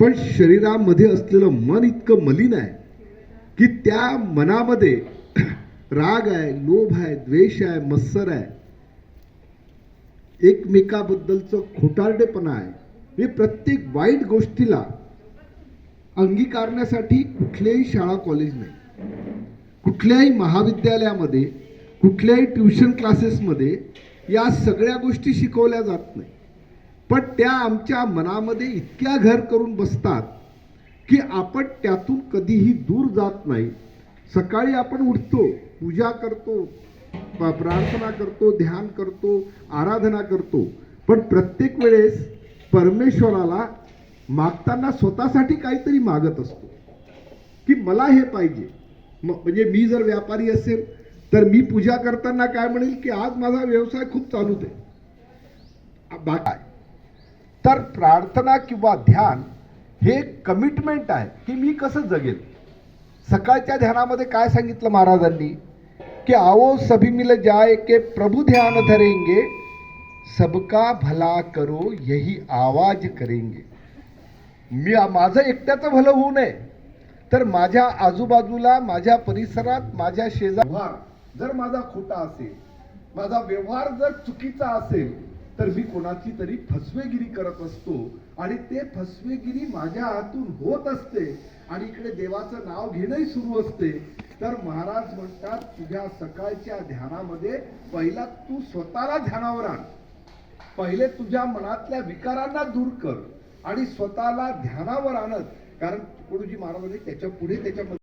पण शरीरामध्ये असलेलं मन इतकं मलिन आहे की त्या मनामध्ये राग आहे लोभ आहे द्वेष आहे मत्सर आहे. एकमेकाबद्दलचं खोटारडेपणा आहे. हे प्रत्येक वाईट गोष्टीला अंगीकारण्यासाठी कुठल्याही शाळा कॉलेज नाही. कुठल्याही महाविद्यालयामध्ये कुठल्याही ट्युशन क्लासेसमध्ये या सगळ्या गोष्टी शिकवल्या जात नाही पण त्या आमच्या मनामध्ये इतक्या घर करून बसतात की आपण त्यातून कधीही दूर जात नाही. सकाळी आपण उठतो पूजा करतो प्रार्थना करतो ध्यान करतो आराधना करतो. पण प्रत्येक वेळेस परमेश्वराला मागताना स्वतःसाठी काहीतरी मागत असतो. की मला हे पाहिजे. म्हणजे मी जर व्यापारी असेल तर मी पूजा करताना काय म्हणेल की आज माझा व्यवसाय खूप चालू दे. बाकी तर प्रार्थना किंवा ध्यान हे कमिटमेंट आहे. की मी कसं जगेल? सकाळच्या ध्यानामध्ये काय सांगितलं महाराजांनी? की आओ सभी मिल जाय के प्रभु ध्यान धरेंगे सबका भला करो यही आवाज करेंगे. मी माझं एकट्याचं भलं होऊ नये. तर माझ्या आजूबाजूला माझ्या परिसरात माझ्या शेजार जर माझा खोटा असेल माझा व्यवहार जर चुकीचा असेल तर मी कोणाची तरी फसवेगिरी करत असतो आणि ते फसवेगिरी माझ्या हातून होत असते आणि इकडे देवाचं नाव घेणंही सुरू असते. तर महाराज म्हणतात तुझ्या सकाळच्या ध्यानामध्ये पहिला तू स्वतःला ध्यानावर आण. पहिले तुझ्या मनातल्या विकारांना दूर कर आणि स्वतःला ध्यानावर आणत. कारण तुकडोजी महाराजांनी त्याच्या पुढे त्याच्यामध्ये